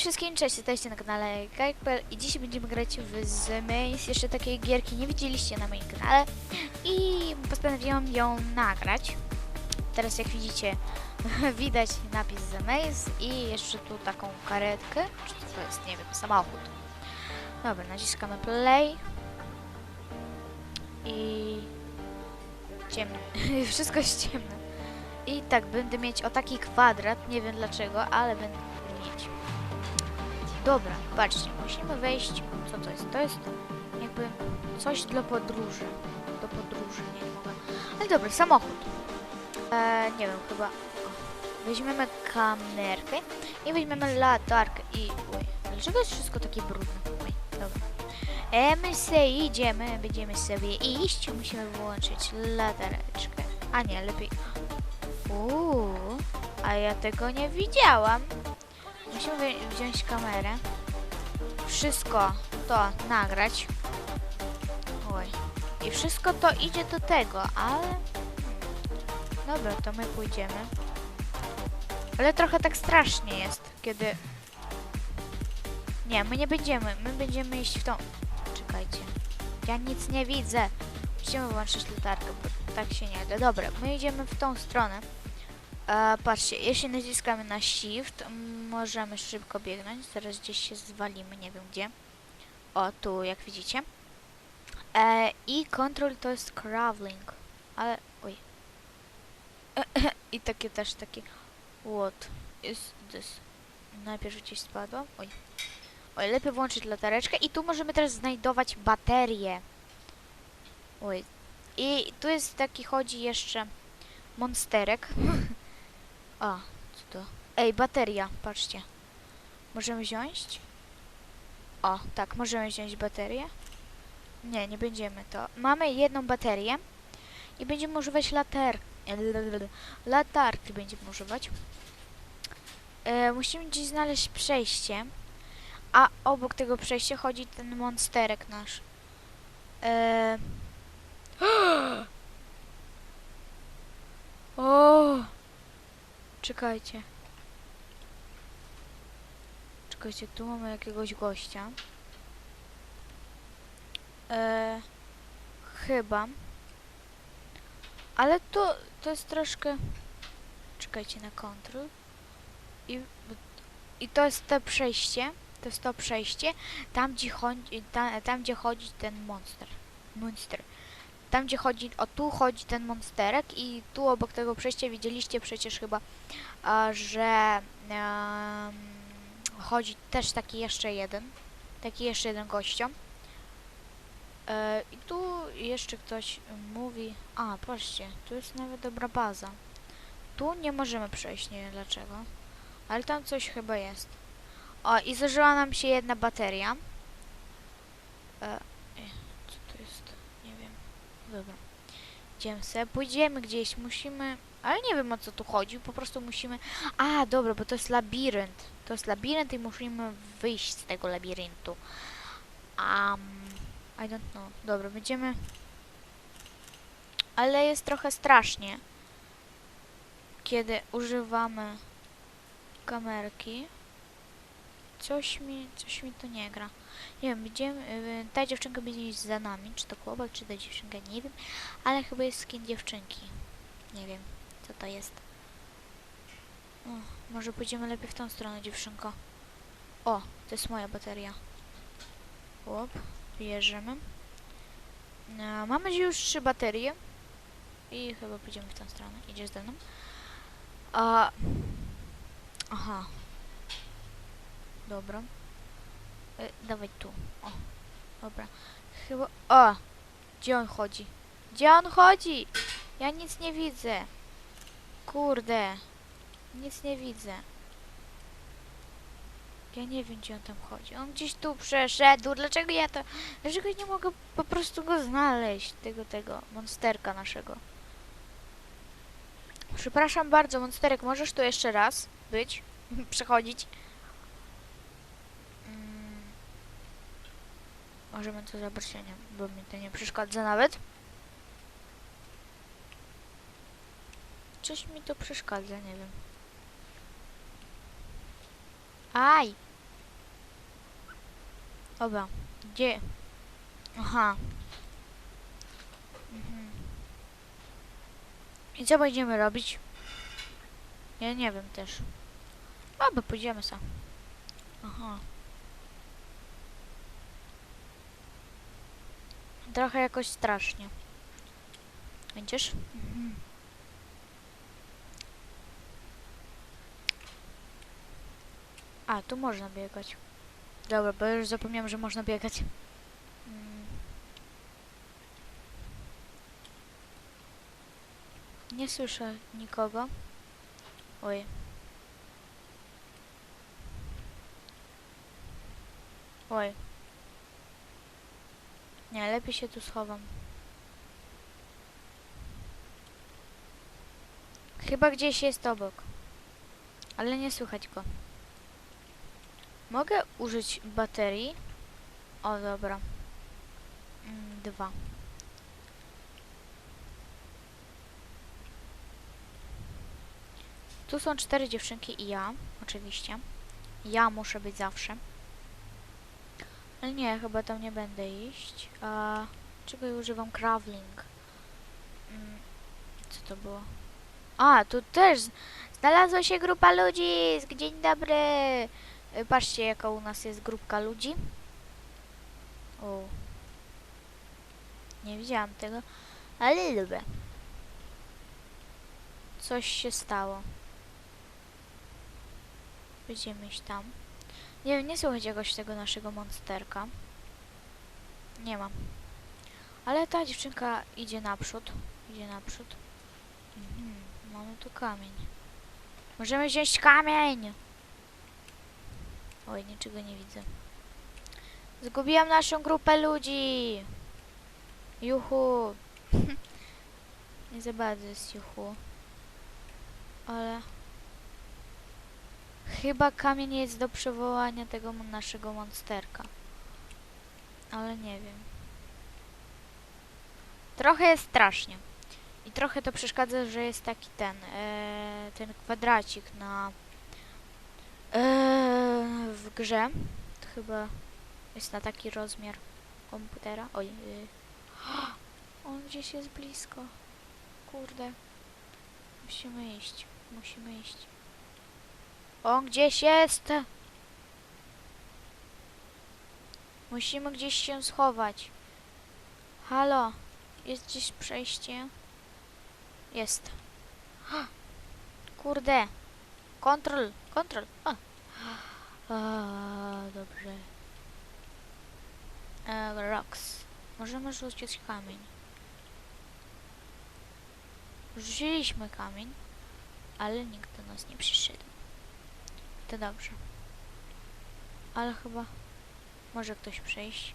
Cześć wszystkim, cześć, jesteście na kanale Kajpel i dzisiaj będziemy grać w The Maze, jeszcze takiej gierki nie widzieliście na moim kanale i postanowiłam ją nagrać. Teraz jak widzicie widać napis The Maze i jeszcze tu taką karetkę, czy to jest, nie wiem, samochód. Dobra, naciskamy play i ciemno, wszystko jest ciemne. I tak, będę mieć o taki kwadrat, nie wiem dlaczego, ale będę mieć. Dobra, patrzcie, musimy wejść. Co to jest? To jest jakby coś dla podróży. Do podróży, nie mogę. Ale dobra, samochód. E, nie wiem, chyba. Weźmiemy kamerkę i weźmiemy latarkę i. Oj, dlaczego jest wszystko takie brudne? Oj, dobra. E, my sobie idziemy, będziemy sobie iść. Musimy włączyć latareczkę. A nie, lepiej. Uuu, a ja tego nie widziałam. Musimy wziąć kamerę. Wszystko to nagrać. Oj. I wszystko to idzie do tego, ale... Dobra, to my pójdziemy. Ale trochę tak strasznie jest, kiedy... Nie, my nie będziemy. My będziemy iść w tą... Czekajcie. Ja nic nie widzę. Musimy włączyć latarkę, bo tak się nie da. Dobra, my idziemy w tą stronę. E, patrzcie, jeśli naciskamy na Shift, możemy szybko biegnąć. Zaraz gdzieś się zwalimy, nie wiem gdzie. O, tu, jak widzicie. E, I Control to jest Crawling. Ale, oj. I takie też takie. What is this? Najpierw gdzieś spadłam. Oj. Oj, lepiej włączyć latareczkę. I tu możemy też znajdować baterie. Oj. I tu jest taki, chodzi jeszcze monsterek. A, co to? Ej, bateria, patrzcie. Możemy wziąć? O, tak, możemy wziąć baterię. Nie, nie będziemy to. Mamy jedną baterię i będziemy używać latar... latarki będziemy używać. E, musimy gdzieś znaleźć przejście, a obok tego przejścia chodzi ten monsterek nasz. E... O! Czekajcie. Czekajcie, tu mamy jakiegoś gościa. E, chyba. Ale to, to jest troszkę... Czekajcie na kontrol. I, I to jest to przejście. To jest to przejście. Tam gdzie chodzi, ta, tam, gdzie chodzi ten monster. Monster. Tam gdzie chodzi, o tu chodzi ten monsterek i tu obok tego przejścia widzieliście przecież chyba, że chodzi też taki jeszcze jeden, taki jeszcze jeden gościom. E, I tu jeszcze ktoś mówi, a patrzcie, tu jest nawet dobra baza. Tu nie możemy przejść, nie wiem dlaczego, ale tam coś chyba jest. O, i zużyła nam się jedna bateria. E, e, co to jest? Nie wiem. Dobra. Idziemy sobie, pójdziemy gdzieś, musimy... Ale nie wiem o co tu chodzi, po prostu musimy... A, dobra, bo to jest labirynt. To jest labirynt i musimy wyjść z tego labiryntu. Um, I don't know. Dobra, będziemy... Ale jest trochę strasznie. Kiedy używamy kamerki. Coś mi, coś mi tu nie gra. Nie wiem, będziemy, y, ta dziewczynka będzie iść za nami, czy to chłopak, czy ta dziewczynka, nie wiem, ale chyba jest skin dziewczynki. Nie wiem, co to jest. O, może pójdziemy lepiej w tą stronę, dziewczynko. O, to jest moja bateria. Łop, bierzemy. No, mamy już trzy baterie. I chyba pójdziemy w tą stronę. Idziesz ze mną. A... Aha. Dobra. E, dawaj tu. O, dobra. Chyba... O! Gdzie on chodzi? Gdzie on chodzi? Ja nic nie widzę. Kurde. Nic nie widzę. Ja nie wiem, gdzie on tam chodzi. On gdzieś tu przeszedł. Dlaczego ja to... Dlaczego nie mogę po prostu go znaleźć? Tego, tego monsterka naszego. Przepraszam bardzo, monsterek. Możesz tu jeszcze raz być? Przechodzić? Mm. Możemy to zobaczyć, nie, bo mi to nie przeszkadza nawet. Coś mi to przeszkadza, nie wiem. Aj! Dobra, gdzie? Aha. Mhm. I co będziemy robić? Ja nie wiem też. Dobra, pójdziemy sam. Aha. Trochę jakoś strasznie. Będziesz? A, tu można biegać. Dobra, bo już zapomniałem, że można biegać. Mm. Nie słyszę nikogo. Oj. Oj. Nie, lepiej się tu schowam. Chyba gdzieś jest obok. Ale nie słychać go. Mogę użyć baterii? O, dobra. Mm, Dwa. Tu są cztery dziewczynki i ja, oczywiście. Ja muszę być zawsze. Ale nie, chyba tam nie będę iść. A, czego ja używam? Cravling. Mm, co to było? A, tu też znalazła się grupa ludzi. Dzień dobry. Y, Patrzcie, jaka u nas jest grupka ludzi. O. Nie widziałam tego, ale lubię. Coś się stało. Będziemy iść tam. Nie wiem, nie słychać jakoś tego naszego monsterka. Nie mam. Ale ta dziewczynka idzie naprzód. Idzie naprzód. Mhm, mamy tu kamień. Możemy wziąć kamień! Oj, niczego nie widzę. Zgubiłam naszą grupę ludzi! Juhu! nie za bardzo jest juhu. Ale... Chyba kamień jest do przywołania tego naszego monsterka. Ale nie wiem. Trochę jest strasznie. I trochę to przeszkadza, że jest taki ten, e, ten kwadracik na e, w grze. To chyba jest na taki rozmiar komputera. Oj. Y. On gdzieś jest blisko. Kurde. Musimy iść. Musimy iść. On gdzieś jest. Musimy gdzieś się schować. Halo. Jest gdzieś przejście? Jest. Kurde. Kontrol. Kontrol. Dobrze. E, rocks. Możemy rzucić kamień. Rzuciliśmy kamień, ale nikt do nas nie przyszedł. To dobrze. Ale chyba może ktoś przejść.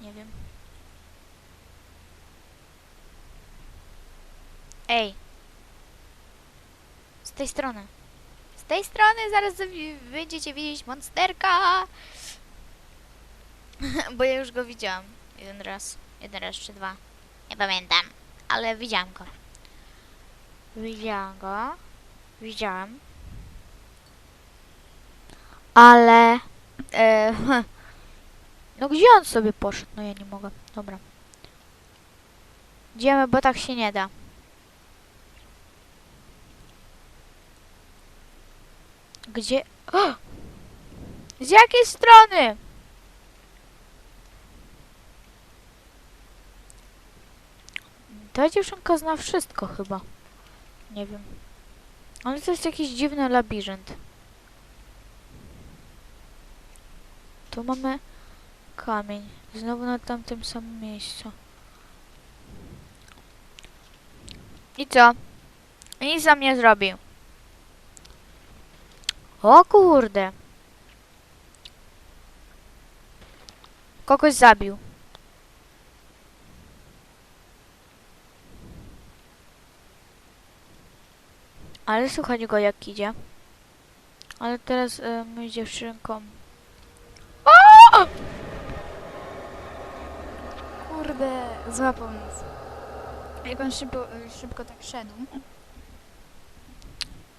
Nie wiem. Ej! Z tej strony. Z tej strony zaraz będziecie widzieć monsterka! Bo ja już go widziałam. Jeden raz. Jeden raz czy dwa. Nie pamiętam. Ale widziałam go. Widziałam go. Widziałam. Ale... E, no gdzie on sobie poszedł? No ja nie mogę. Dobra. Idziemy, bo tak się nie da. Gdzie... O! Z jakiej strony? Ta dziewczynka zna wszystko chyba. Nie wiem. Ale to jest jakiś dziwny labirynt. Tu mamy kamień. Znowu na tamtym samym miejscu. I co? Nic za mnie zrobił. O kurde. Kogoś zabił. Ale słuchać go jak idzie. Ale teraz e, my z dziewczynką. Kurde, złapał nas. Jak on szybko, szybko tak szedł.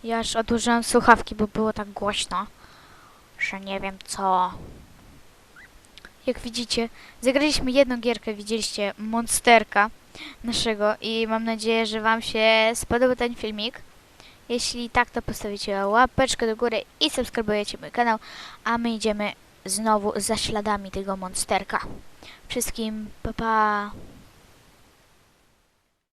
Ja już odłożyłam słuchawki, bo było tak głośno, że nie wiem co. jak widzicie, zagraliśmy jedną gierkę, widzieliście monsterka naszego i mam nadzieję, że wam się spodobał ten filmik. Jeśli tak, to postawicie łapeczkę do góry i subskrybujecie mój kanał, a my idziemy znowu za śladami tego monsterka. Wszystkim pa pa!